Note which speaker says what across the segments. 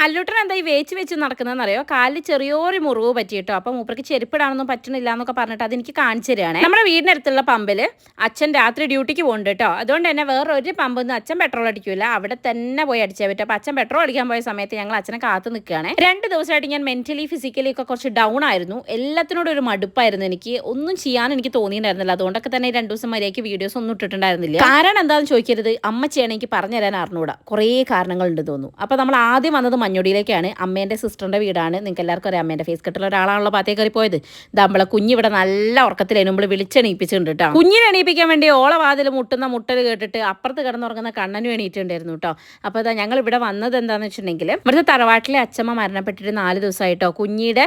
Speaker 1: അല്ലൂട്ടൻ എന്താ ഈ വേച്ച് വെച്ച് നടക്കുന്നതെന്ന് അറിയോ കാലിൽ ചെറിയൊരു മുറിവ് പറ്റിയിട്ടോ? അപ്പം മൂപ്പർക്ക് ചെരുപ്പിടാനൊന്നും പറ്റണില്ല എന്നൊക്കെ പറഞ്ഞിട്ട് അതെനിക്ക് കാണിച്ചു തരികയാണ് നമ്മുടെ വീടിനടുത്തുള്ള പമ്പിൽ അച്ഛൻ രാത്രി ഡ്യൂട്ടിക്ക് പോകുന്നുണ്ട് കേട്ടോ അതുകൊണ്ട് തന്നെ വേറെ ഒരു പമ്പൊന്നും അച്ഛൻ പെട്രോൾ അടിക്കില്ല അവിടെ തന്നെ പോയി അടിച്ചാൽ പറ്റും. അപ്പം അച്ഛൻ പെട്രോൾ അടിക്കാൻ പോയ സമയത്ത് ഞങ്ങൾ അച്ഛനെ കാത്തു നിൽക്കുകയാണ്. രണ്ട് ദിവസമായിട്ട് ഞാൻ മെന്റലി ഫിസിക്കലി ഒക്കെ കുറച്ച് ഡൗൺ ആയിരുന്നു. എല്ലാത്തിനോടും ഒരു മടുപ്പായിരുന്നു എനിക്ക്. ഒന്നും ചെയ്യാൻ എനിക്ക് തോന്നിയിട്ടുണ്ടായിരുന്നില്ല. അതുകൊണ്ടൊക്കെ തന്നെ രണ്ടു ദിവസം മര്യാദയ്ക്ക് വീഡിയോസ് ഒന്നും ഇട്ടിട്ടുണ്ടായിരുന്നില്ല. കാരണം എന്താണെന്ന് ചോദിക്കരുത്? അമ്മച്ചിയാണ് എനിക്ക് പറഞ്ഞു തരാൻ അറിഞ്ഞൂടാ. കുറേ കാരണങ്ങളുണ്ട് തോന്നുന്നു. അപ്പോൾ നമ്മൾ ആദ്യം വന്നത് മഞ്ഞൊടിയിലേക്കാണ്. അമ്മേന്റെ സിസ്റ്ററിന്റെ വീടാണ്. നിങ്ങൾക്ക് എല്ലാവർക്കും അറിയാം അമ്മേന്റെ ഫേസ് കട്ടുള്ള ഒരാളാണല്ലോ പാത്തേ കയറി പോയത് നമ്മളെ കുഞ്ഞിവിടെ നല്ല ഉറക്കത്തിലായിരുന്നു നമ്മൾ വിളിച്ചെണീപ്പിച്ചിട്ടുണ്ട് കേട്ടോ കുഞ്ഞിനെ എണീപ്പിക്കാൻ വേണ്ടി ഓള വാതിൽ മുട്ടുന്ന മുട്ടൽ കേട്ടിട്ട് അപ്പുറത്ത് കിടന്നുറങ്ങുന്ന കണ്ണനും എണീറ്റുണ്ടായിരുന്നു കേട്ടോ അപ്പോൾ അതാ ഞങ്ങൾ ഇവിടെ വന്നത് എന്താണെന്ന് വെച്ചിട്ടുണ്ടെങ്കിൽ ഇവിടുത്തെ തറവാട്ടിലെ അച്ഛമ്മ മരണപ്പെട്ടിട്ട് നാല് ദിവസമായിട്ടോ. കുഞ്ഞിയുടെ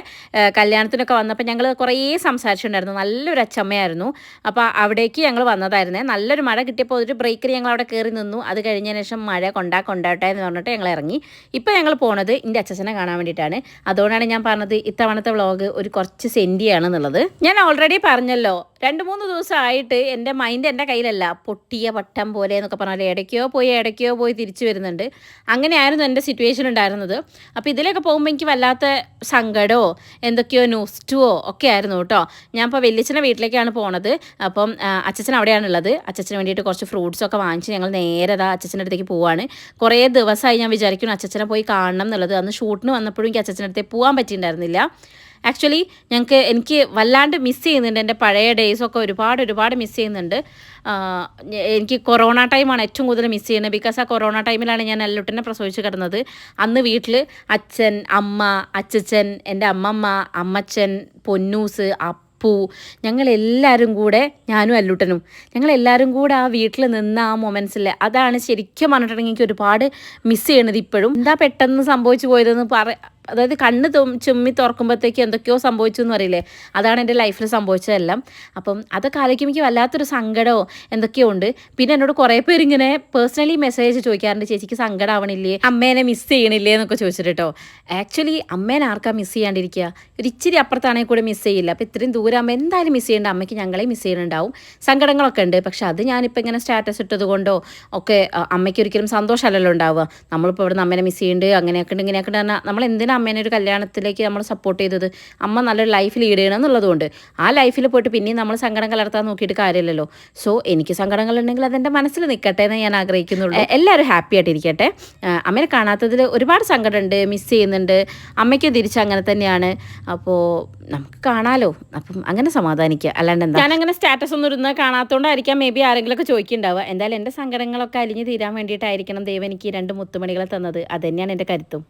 Speaker 1: കല്യാണത്തിനൊക്കെ വന്നപ്പോൾ ഞങ്ങൾ കുറേ സംസാരിച്ചിട്ടുണ്ടായിരുന്നു. നല്ലൊരു അച്ഛമ്മയായിരുന്നു. അപ്പോൾ അവിടേക്ക് ഞങ്ങൾ വന്നതായിരുന്നേ. നല്ലൊരു മഴ കിട്ടിയപ്പോൾ ഒരു ബ്രേക്കിൽ ഞങ്ങൾ അവിടെ കയറി നിന്നു. അത് കഴിഞ്ഞതിന് ശേഷം മഴ കൊണ്ടാ കൊണ്ടാട്ടെ എന്ന് പറഞ്ഞിട്ട് ഞങ്ങൾ ഇറങ്ങി. ഇപ്പോൾ ഞങ്ങൾ പോണത് എന്റെ അച്ഛനെ കാണാൻ വേണ്ടിയിട്ടാണ്. അതുകൊണ്ടാണ് ഞാൻ പറഞ്ഞത് ഇത്തവണത്തെ വ്ളോഗ് ഒരു കുറച്ച് സെന്റിയാണെന്നുള്ളത് ഞാൻ ഓൾറെഡി പറഞ്ഞല്ലോ. രണ്ട് മൂന്ന് ദിവസമായിട്ട് എന്റെ മൈൻഡ് എന്റെ കയ്യിലല്ല. പൊട്ടിയ പട്ടം പോലെ എന്നൊക്കെ പറഞ്ഞാൽ ഇടയ്ക്കോ പോയി ഇടയ്ക്കോ പോയി തിരിച്ചു വരുന്നുണ്ട്. അങ്ങനെയായിരുന്നു എന്റെ സിറ്റുവേഷൻ ഉണ്ടായിരുന്നത്. അപ്പോൾ ഇതിലൊക്കെ പോകുമ്പോൾ എനിക്ക് വല്ലാത്ത സങ്കടമോ എന്തൊക്കെയോ ന്യൂസ്റ്റുവോ ഒക്കെ ആയിരുന്നു കേട്ടോ. ഞാൻ ഇപ്പോൾ വെല്ലിച്ചന്റെ വീട്ടിലേക്കാണ് പോണത്. അപ്പം അച്ഛൻ അവിടെയാണുള്ളത് അച്ഛന് വേണ്ടിയിട്ട് കുറച്ച് ഫ്രൂട്ട്സൊക്കെ വാങ്ങിച്ച് ഞങ്ങൾ നേരെ അതാ അച്ഛന്റെ അടുത്തേക്ക് പോവാണ്. കുറേ ദിവസമായി ഞാൻ വിചാരിക്കുന്നു അച്ഛനെ പോയി കാണണം എന്നുള്ളത്. അന്ന് ഷൂട്ടിന് വന്നപ്പോഴും എനിക്ക് അച്ഛന്റെ അടുത്തേക്ക് പോകാൻ പറ്റിയിട്ടുണ്ടായിരുന്നില്ല. ആക്ച്വലി ഞങ്ങൾക്ക് എനിക്ക് വല്ലാണ്ട് മിസ് ചെയ്യുന്നുണ്ട് എന്റെ പഴയ ഡേയ്സൊക്കെ ഒരുപാട് ഒരുപാട് മിസ് ചെയ്യുന്നുണ്ട്. എനിക്ക് കൊറോണ ടൈമാണ് ഏറ്റവും കൂടുതൽ മിസ് ചെയ്യുന്നത്. ബിക്കോസ് ആ കൊറോണ ടൈമിലാണ് ഞാൻ എല്ലുട്ടിനെ പ്രസവിച്ച് കിടന്നത്. അന്ന് വീട്ടിൽ അച്ഛൻ അമ്മ അച്ചച്ചൻ എന്റെ അമ്മമ്മ അമ്മച്ചൻ പൊന്നൂസ് അപ്പു ഞങ്ങളെല്ലാവരും കൂടെ ഞാനും അല്ലുട്ടനും. ഞങ്ങളെല്ലാവരും കൂടെ ആ വീട്ടിൽ നിന്ന് ആ മൊമെൻസിൽ അതാണ് ശരിക്കും പറഞ്ഞിട്ടുണ്ടെങ്കിൽ എനിക്ക് ഒരുപാട് മിസ് ചെയ്യണത് ഇപ്പോഴും. എന്താ പെട്ടെന്ന് സംഭവിച്ചു പോയതെന്ന് പറ അതായത് കണ്ണ് ചുമ്മി തുറക്കുമ്പോഴത്തേക്ക് എന്തൊക്കെയോ സംഭവിച്ചു എന്ന് പറയില്ലേ? അതാണ് എന്റെ ലൈഫിൽ സംഭവിച്ചതെല്ലാം. അപ്പം അതൊക്കെ ആലോചിക്കുമ്പോൾ എനിക്ക് വല്ലാത്തൊരു സങ്കടമോ എന്തൊക്കെയോ ഉണ്ട്. പിന്നെ എന്നോട് കുറേ പേര് ഇങ്ങനെ പേഴ്സണലി മെസ്സേജ് ചോദിക്കാറുണ്ട് ചേച്ചിക്ക് സങ്കടമാവണില്ലേ അമ്മേനെ മിസ് ചെയ്യണില്ലേ? എന്നൊക്കെ ചോദിച്ചിട്ട് കേട്ടോ ആക്ച്വലി അമ്മേനെ ആർക്കാ മിസ് ചെയ്യാണ്ടിരിക്കുക? ഒരു ഇച്ചിരി അപ്പുറത്താണെങ്കിൽ കൂടെ മിസ് ചെയ്യില്ല. അപ്പോൾ ഇത്രയും ദൂരം അമ്മ എന്തായാലും മിസ് ചെയ്യേണ്ട അമ്മയ്ക്ക് ഞങ്ങളെ മിസ് ചെയ്യുന്നുണ്ടാവും സങ്കടങ്ങളൊക്കെ ഉണ്ട്. പക്ഷെ അത് ഞാനിപ്പോൾ ഇങ്ങനെ സ്റ്റാറ്റസ് ഇട്ടത് കൊണ്ടോ ഒക്കെ അമ്മയ്ക്ക് ഒരിക്കലും സന്തോഷമല്ലല്ലോ ഉണ്ടാവുക. നമ്മളിപ്പോൾ ഇവിടെ അമ്മേനെ മിസ് ചെയ്യുന്നുണ്ട് അങ്ങനെയൊക്കെ ഉണ്ട് ഇങ്ങനെയൊക്കെ നമ്മൾ എന്തിനാ അമ്മേനെ ഒരു കല്യാണത്തിലേക്ക് നമ്മൾ സപ്പോർട്ട് ചെയ്തത്. അമ്മ നല്ലൊരു ലൈഫ് ലീഡ് ചെയ്യണം എന്നുള്ളതുകൊണ്ട്. ആ ലൈഫിൽ പോയിട്ട് പിന്നെയും നമ്മൾ സങ്കടം കലർത്താൻ നോക്കിയിട്ട് കാര്യമില്ലല്ലോ. സോ എനിക്ക് സങ്കടങ്ങൾ ഉണ്ടെങ്കിൽ അതെന്റെ മനസ്സിൽ നിൽക്കട്ടെ എന്ന് ഞാൻ ആഗ്രഹിക്കുന്നുള്ളൂ. എല്ലാവരും ഹാപ്പി ആയിട്ടിരിക്കട്ടെ. അമ്മേനെ കാണാത്തതിൽ ഒരുപാട് സങ്കടമുണ്ട് മിസ് ചെയ്യുന്നുണ്ട്. അമ്മയ്ക്കും തിരിച്ച് അങ്ങനെ തന്നെയാണ്. അപ്പോൾ നമുക്ക് കാണാലോ. അപ്പം അങ്ങനെ സമാധാനിക്കുക അല്ലാണ്ട് എന്താ? ഞാനങ്ങനെ സ്റ്റാറ്റസ് ഒന്നും ഇരുന്ന് കാണാത്തതുകൊണ്ടായിരിക്കാം മേ ബി ആരെങ്കിലുമൊക്കെ ചോദിക്കുന്നുണ്ടാവുക എന്തായാലും എന്റെ സങ്കടങ്ങളൊക്കെ അലിഞ്ഞ് തീരാൻ വേണ്ടിയിട്ടായിരിക്കണം ദൈവം എനിക്ക് ഈ രണ്ട് മുത്തുമണികളെ തന്നത്. അത് തന്നെയാണ് എന്റെ കരുത്തും.